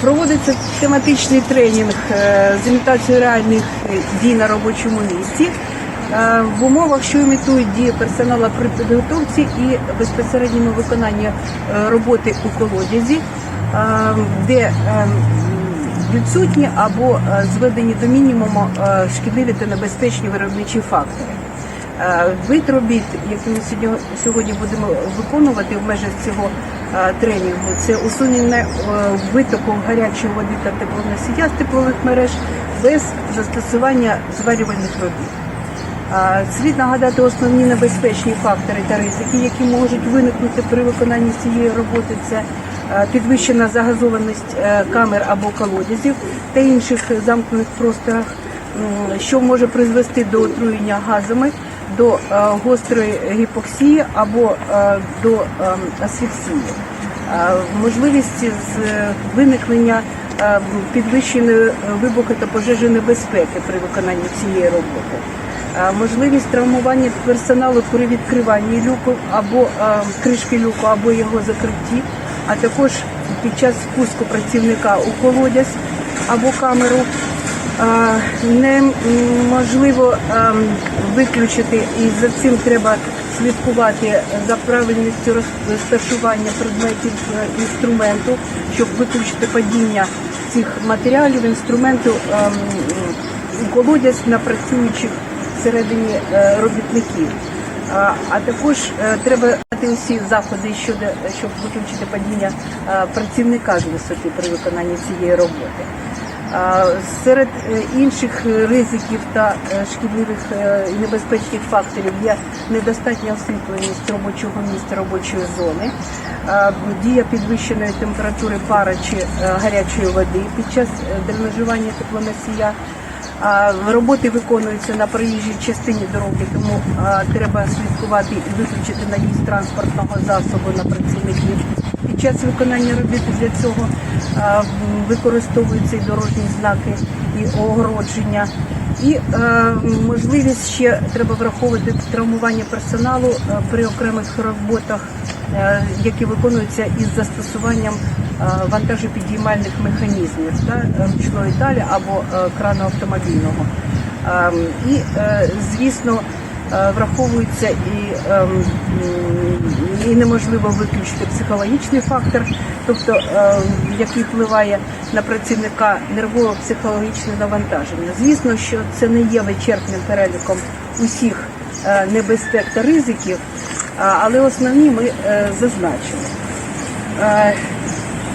Проводиться тематичний тренінг е, з імітацією реальних дій на робочому місці е, в умовах, що імітують дії персоналу при підготовці і безпосередньому виконанні е, роботи у колодязі, де відсутні або зведені до мінімуму шкідливі та небезпечні виробничі фактори. Е, Вид робіт, які ми сьогодні, будемо виконувати в межах цього е, тренінгу, це усунення е, витоку гарячої води та теплоносія з теплових мереж без застосування зварювальних робіт. Слід нагадати основні небезпечні фактори та ризики, які можуть виникнути при виконанні цієї роботи. Це підвищена загазованість камер або колодязів та інших замкнених просторах, що може призвести до отруєння газами, до е, гострої гіпоксії або е, до ем, асфіксії. Е, Можливість з е, виникнення е, підвищеної е, вибуху та пожежі небезпеки при виконанні цієї роботи. Е, Можливість травмування персоналу при відкриванні люку або е, кришки люку, або його закритті, а також під час спуску працівника у колодязь або камеру. Неможливо ем, виключити, і за цим треба слідкувати за правильністю розташування предметів е, інструменту, щоб виключити падіння цих матеріалів інструменту ем, у колодязь на працюючих всередині е, робітників. А, також е, треба дати усі заходи щоб виключити падіння працівника з висоти при виконанні цієї роботи. Серед е, інших ризиків та е, шкідливих е, і небезпечних факторів є недостатня освітленість робочого місця, робочої зони, дія підвищеної температури пара чи гарячої води під час дренажування теплоносія. Роботи виконуються на проїжджій частині дороги, тому треба слідкувати і виключити наїзд транспортного засобу на працівників. Під час виконання робіт для цього використовуються і дорожні знаки, і огородження. І е, можливість ще треба враховувати травмування персоналу е, при окремих роботах, е, які виконуються із застосуванням вантажопідіймальних механізмів та ручної талі або крану автомобільного. Ем, І, звісно, враховується і, ем, і неможливо виключити психологічний фактор, тобто е, який впливає на працівника нервово-психологічне навантаження. Звісно, що це не є вичерпним переліком усіх е, небезпек та ризиків, але основні ми е, зазначили.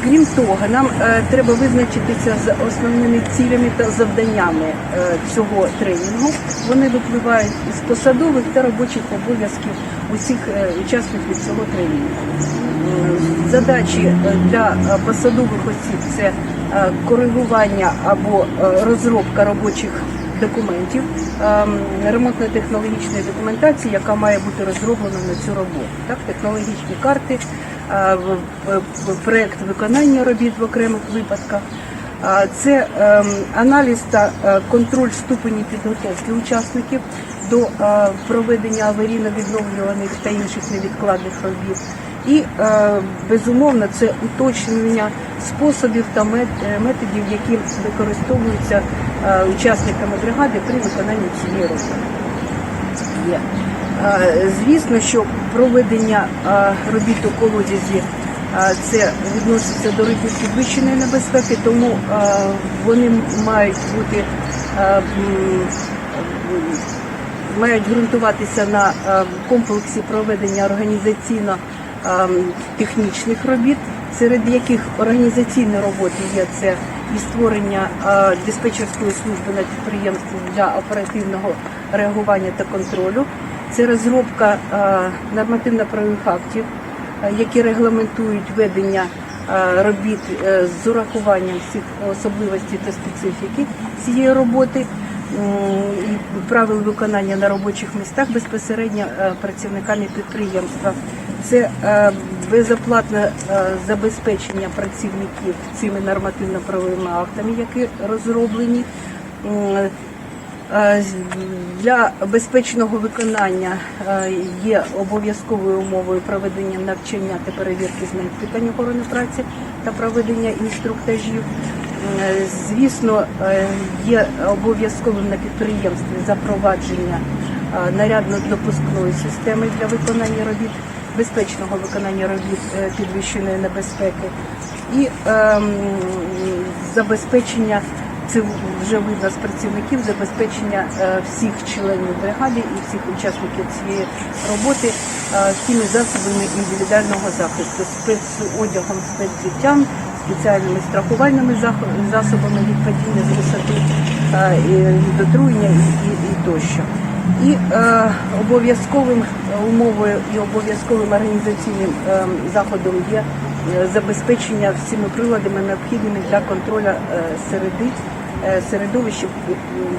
Крім того, нам е, треба визначитися з основними цілями та завданнями е, цього тренінгу. Вони випливають із посадових та робочих обов'язків усіх е, учасників цього тренінгу. Задачі для посадових осіб це коригування або розробка робочих документів, ем, ремонтно-технологічної документації, яка має бути розроблена на цю роботу. Так, технологічні карти, е, проект виконання робіт в окремих випадках. Це ем, аналіз та е, контроль ступені підготовки учасників до е, проведення аварійно-відновлюваних та інших невідкладних робіт. І е, безумовно це уточнення способів та е, методів, які використовуються учасниками бригади при виконанні цієї роботи. Звісно, що проведення робіт у колодязі це відноситься до рибів підвищеної небезпеки, тому вони мають бути мають ґрунтуватися на е, комплексі проведення організаційно е, робіт, серед яких організаційні роботи є це і створення е, диспетчерської служби на підприємстві для оперативного реагування та контролю. Це розробка нормативно-правових актів, які регламентують ведення робіт з урахуванням всіх особливостей та специфіки цієї роботи правил виконання на робочих містах безпосередньо е, працівниками підприємства. Це е, безоплатне е, забезпечення працівників цими нормативно-правовими актами, які розроблені. З- Для безпечного виконання є обов'язковою умовою проведення навчання та перевірки знань питань охорони праці та проведення інструктажів. Е, Звісно, е, є обов'язковим на підприємстві запровадження е, нарядно-допускної системи для виконання робіт, безпечного виконання робіт підвищеної небезпеки. І ем, забезпечення це вже видно з працівників забезпечення всіх членів бригади і всіх учасників цієї роботи тими засобами індивідуального захисту, спецодягом, спецвзуттям, спеціальними страхувальними засобами від падіння з висоти, від отруєння і, і, тощо. І е, обов'язковим умовою і обов'язковим організаційним е, заходом є е, забезпечення всіми приладами необхідними для контролю е, середи, е, середовища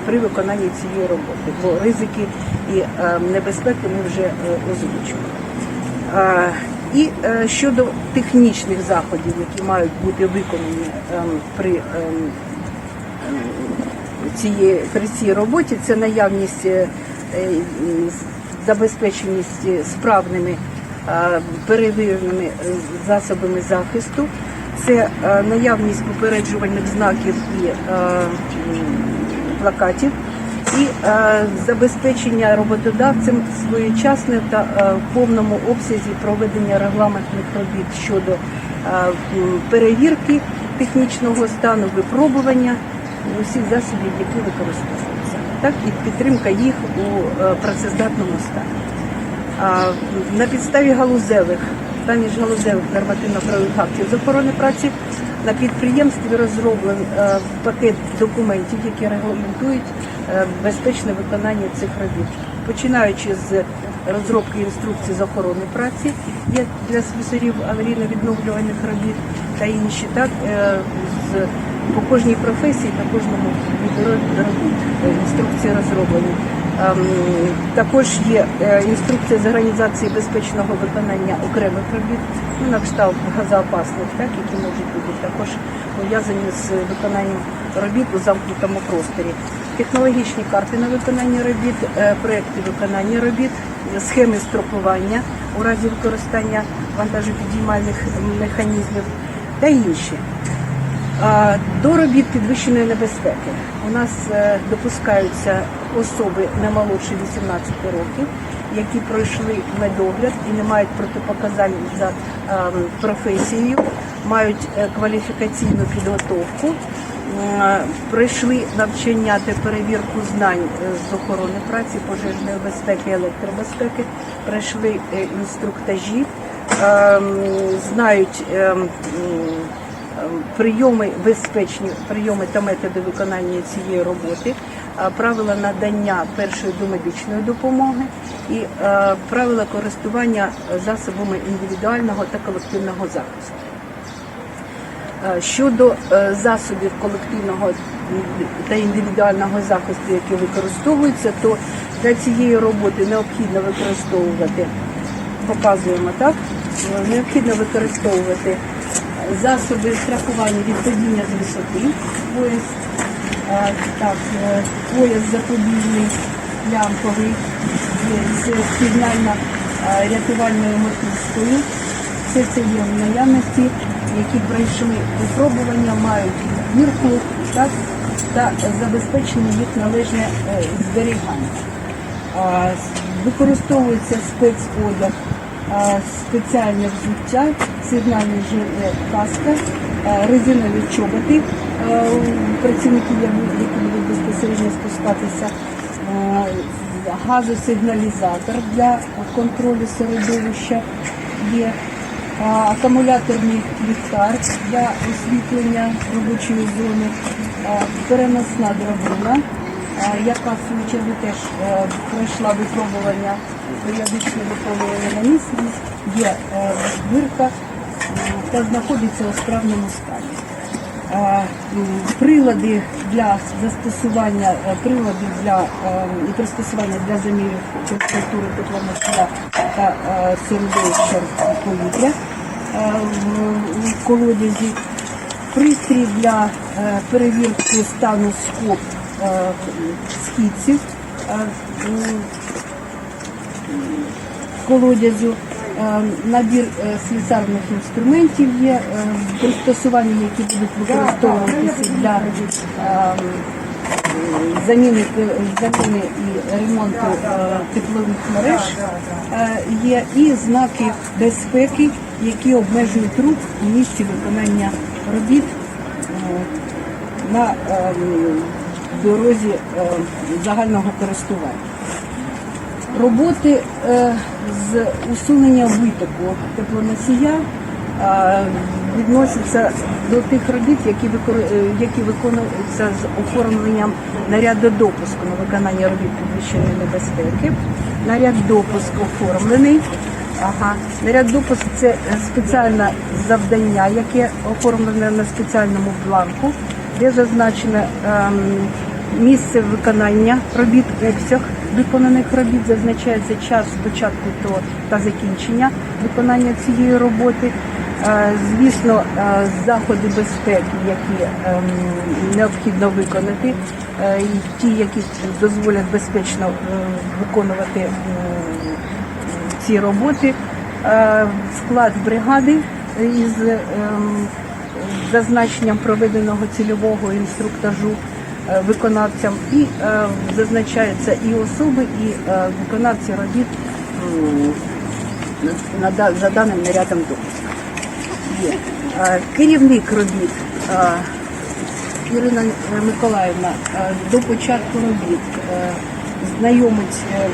при виконанні цієї роботи, бо ризики і небезпеки ми вже озвучили. І е, щодо технічних заходів, які мають бути виконані ем, при ем, цієї при цій роботі це наявність е, забезпеченість справними е, перевіреними засобами захисту, це наявність попереджувальних знаків і плакатів. І е, забезпечення роботодавцем своєчасне та е, в повному обсязі проведення регламентних робіт щодо е, перевірки технічного стану, випробування усіх засобів, які використовуються, так і підтримка їх у працездатному стані. На підставі галузевих та міжгалузевих нормативно-правових актів з охорони праці на підприємстві розроблений пакет документів, які регламентують безпечне виконання цих робіт, починаючи з розробки інструкцій з охорони праці для слюсарів аварійно-відновлювальних робіт та інші, так е, з по кожній професії та кожному е, інструкції розроблені. Ем, Також є е, інструкція з організації безпечного виконання окремих робіт, ну, на кшталт газоопасних, так, які можуть бути також пов'язані з виконанням робіт у замкнутому просторі. Технологічні карти на виконання робіт, е, проекти виконання робіт, схеми строкування у разі використання вантажопідіймальних механізмів та інші. До робіт підвищеної небезпеки у нас е, допускаються особи не молодше 18 років, які пройшли медогляд і не мають протипоказань за ем, професією, мають е, кваліфікаційну підготовку, пройшли навчання та перевірку знань е, з охорони праці, пожежної безпеки, електробезпеки, пройшли е, інструктажі, ем, знають. ем, прийоми безпечні прийоми та методи виконання цієї роботи, правила надання першої домедичної допомоги і е, правила користування засобами індивідуального та колективного захисту. Е, Щодо е, засобів колективного та індивідуального захисту, які використовуються, то для цієї роботи необхідно використовувати, показуємо так, е, необхідно використовувати засоби страхування від падіння з висоти, пояс, так, пояс запобіжний лямковий з сигнально-рятувальною мотузкою. Все це є в наявності, які пройшли випробування, мають збірку так, та забезпечено їх належне е, зберігання. Використовується спецодяг, спеціальне взуття, сигнальний жилет, каска, резинові чоботи працівників, які будуть безпосередньо спускатися, газосигналізатор для контролю середовища є. Акумуляторний ліхтар для освітлення робочої зони, переносна драбина, яка в свою чергу теж е, пройшла випробування, періодичне випробування на місці, є вирка та знаходиться у справному стані. М, Прилади для застосування е, прилади для е, і пристосування для замірів температури теплоносія та е, середовища повітря е, в- колодязі, пристрій для е, перевірки стану скоб е, східців, е, колодязю, е, набір е, слісарних інструментів є, е, пристосування, які будуть використовуватися для е, заміни, заміни і ремонту е, теплових мереж е, є, і знаки безпеки, які обмежують рух у місці виконання робіт е, на е, дорозі е, загального користування. Роботи е, з усунення витоку теплоносія е, відносяться до тих робіт, е, які виконуються з оформленням наряду допуску на виконання робіт підвищеної небезпеки. Наряд допуск оформлений. Ага. Наряд допуск це спеціальне завдання, яке оформлене на спеціальному бланку, де зазначено ем, місце виконання робіт, обсяг виконаних робіт, зазначається час спочатку та закінчення виконання цієї роботи. Е, Звісно, е, заходи безпеки, які ем, необхідно виконати, е, ті, які дозволять безпечно виконувати ці роботи. Склад бригади із ем, зазначенням проведеного цільового інструктажу виконавцям і е, зазначаються і особи, і е, виконавці робіт за даним нарядом допуску. Е, Керівник робіт е, Ірина е, Миколаївна е, до початку робіт е, знайомить, е,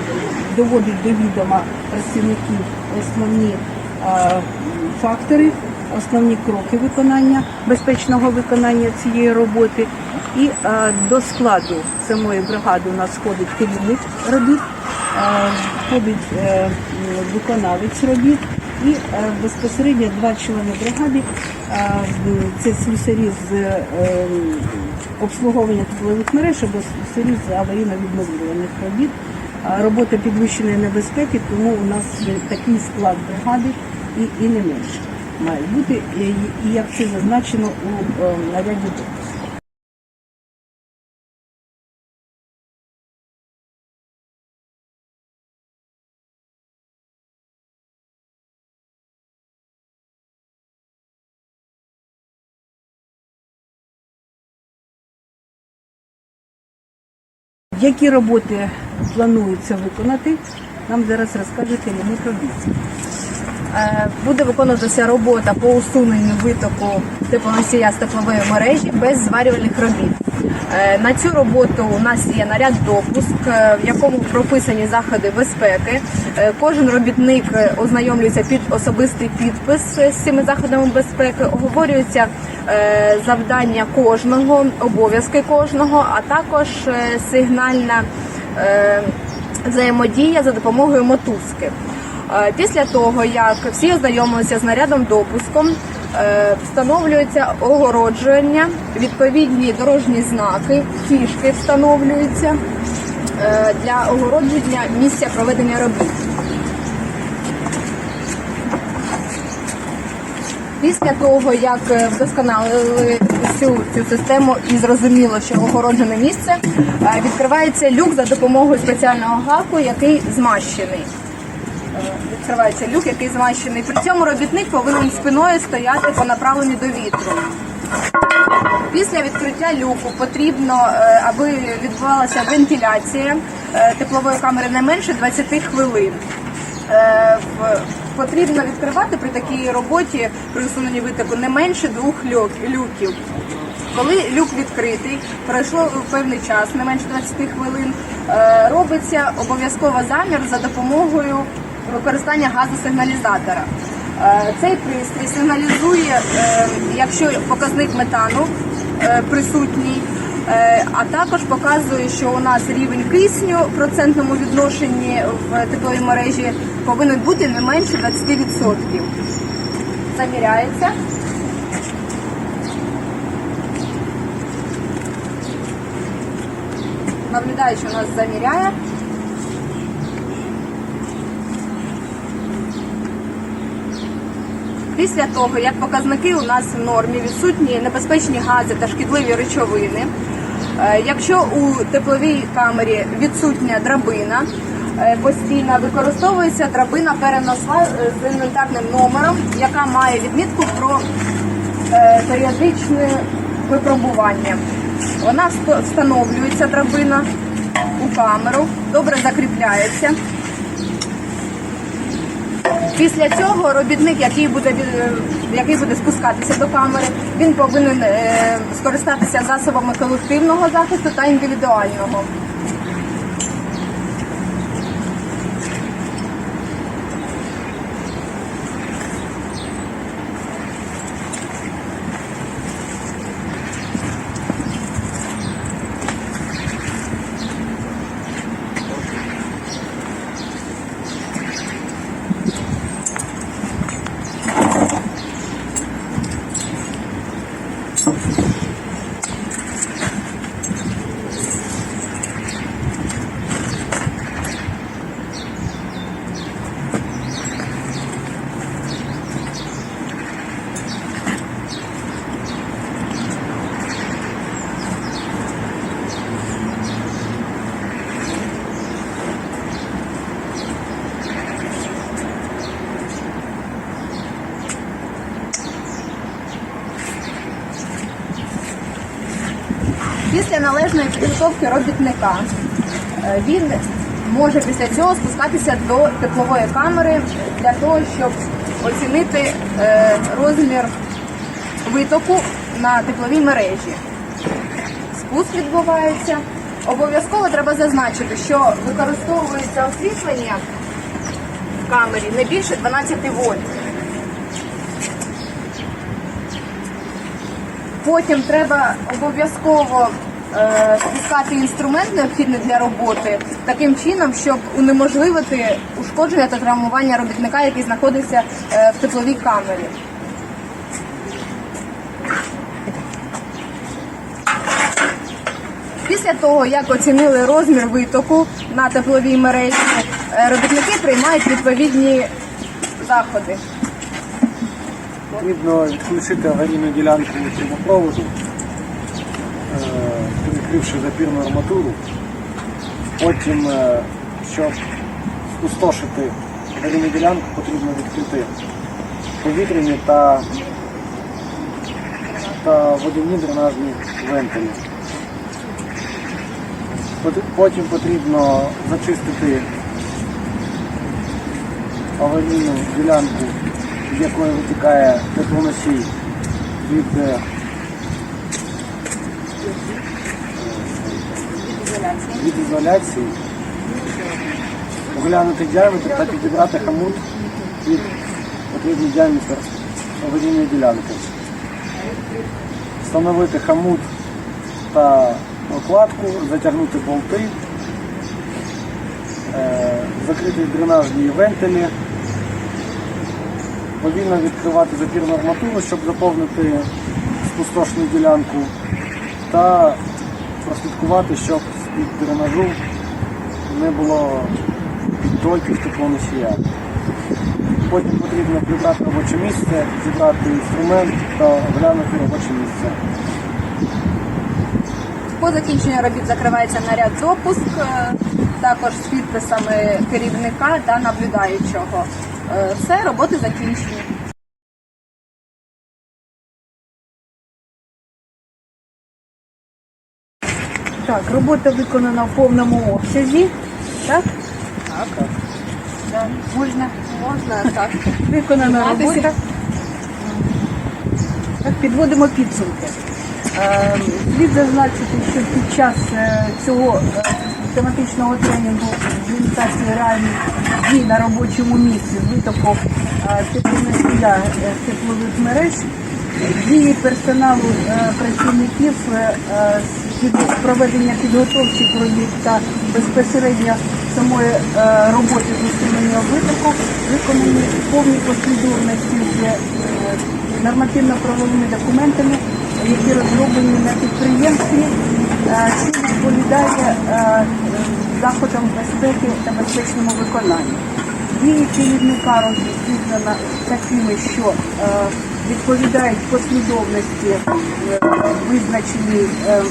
доводить до відома працівників основні е, фактори, основні кроки виконання, безпечного виконання цієї роботи. І е, до складу самої бригади у нас входить керівник робіт, е, входить е, виконавець робіт і е, безпосередньо два члени бригади. е, Це слюсарі з е, обслуговування теплових мереж або слюсарі з аварійно-відновлюваних робіт. Е, Робота підвищеної небезпеки, тому у нас такий склад бригади і, і не менше має бути, і, як це зазначено у е, наряді допуску. Які роботи планується виконати, нам зараз розкаже керівник робіт. Е, Буде виконуватися робота по усуненню витоку теплоносія з теплової мережі без зварювальних робіт. Е, На цю роботу у нас є наряд допуск, е, в якому прописані заходи безпеки. Кожен робітник ознайомлюється під особистий підпис з цими заходами безпеки, оговорюються завдання кожного, обов'язки кожного, а також сигнальна взаємодія за допомогою мотузки. Е, Після того, як всі ознайомилися з нарядом допуском, е, встановлюється огородження, відповідні дорожні знаки, фішки встановлюються е, для огородження місця проведення робіт. Після того, як вдосконалили всю цю систему і зрозуміло, що огороджене місце, відкривається люк за допомогою спеціального гаку, який змащений. Відкривається люк, який змащений. При цьому робітник повинен спиною стояти по направленню до вітру. Після відкриття люку потрібно, е, аби відбувалася вентиляція е, теплової камери не менше 20 хвилин. Е, Потрібно відкривати при такій роботі при усуненні витоку не менше двох люків. Коли люк відкритий, пройшло певний час, не менше 20 хвилин, робиться обов'язково замір за допомогою використання газосигналізатора. Е, Цей пристрій сигналізує, е, якщо показник метану е, присутній, а також показує, що у нас рівень кисню в процентному відношенні в тепловій мережі повинен бути не менше 20%. Заміряється. Наблюдаючи у нас заміряє. Після того, як показники у нас в нормі, відсутні небезпечні гази та шкідливі речовини, Е, Якщо у тепловій камері відсутня драбина, е, постійно використовується драбина переносла е, з інвентарним номером, яка має відмітку про періодичне випробування. Вона встановлюється драбина у камеру, добре закріпляється. Після цього робітник, який буде е, який буде спускатися до камери, він повинен е, скористатися засобами колективного захисту та індивідуального. Після належної підготовки робітника е, він може після цього спускатися до теплової камери для того, щоб оцінити е, розмір витоку на тепловій мережі. Спуск відбувається. Обов'язково треба зазначити, що використовується освітлення в камері не більше 12 вольт. Потім треба обов'язково е, спускати інструмент необхідний для роботи таким чином, щоб унеможливити ушкодження та травмування робітника, який знаходиться е, в тепловій камері. Після того, як оцінили розмір витоку на тепловій мережі, е, робітники приймають відповідні заходи. Потрібно відключити аварійну ділянку трубопроводу, е, перекривши запірну арматуру. Потім, е, щоб спустошити аварійну ділянку, потрібно відкрити повітряні та, та водяні дренажні вентилі. Потім потрібно зачистити аварійну ділянку, з якої витікає теплоносій від, від ізоляції, оглянути діаметр та підібрати хамут під потрібний діаметр аварійної ділянки. Встановити хамут та окладку, затягнути болти, е, закрити дренажні вентилі, повільно відкривати запірну арматуру, щоб заповнити спустошну ділянку, та прослідкувати, щоб з-під дренажу не було підтоків теплоносія. Потім потрібно прибрати робоче місце, зібрати інструмент та оглянути робоче місце. По закінченню робіт закривається наряд допуск, е, також з підписами керівника та наблюдаючого. Е, Все, роботи закінчені. Так, робота виконана в повному обсязі. Так? Да, Можна, можна так. Виконана робота. Так, підводимо підсумки. Е, Слід зазначити, що під час е, цього е, тематичного тренінгу з імітації реальних дій на робочому місці з витоком теплових мереж, дії персоналу працівників з проведення підготовчих робіт та безпосередньо самої е, роботи з усунення витоку виконані в повній послідовності з е, нормативно-правовими документами, які розроблені на підприємстві, е, що відповідає е, заходам безпеки та безпечному виконанню. Дії керівника розслідувано такими, що відповідають послідовності, визначеній е,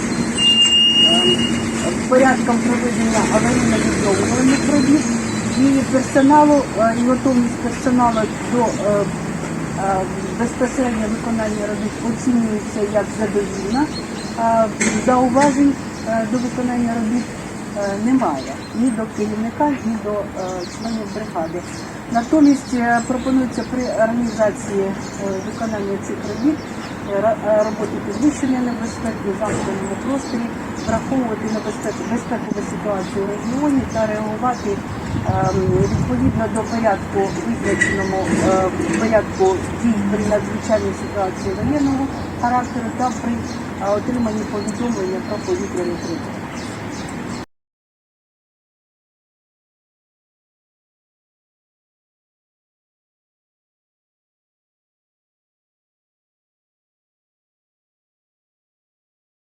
порядком проведення аварійно-відновлювальних робіт, дії персоналу е, і готовність персоналу до е, е, безпосередньо виконання робіт оцінюється як задовільна. Зауважень до виконання робіт немає ні до керівника, ні до членів бригади. Натомість пропонується при організації виконання цих робіт роботи підвищення небезпеки в замкненому просторі, враховувати небезпеку безпекову ситуацію в регіоні та реагувати ем, відповідно до порядку визначеному е, порядку дій при надзвичайній ситуації воєнного характеру та при е, отриманні повідомлення про повітряну тривогу.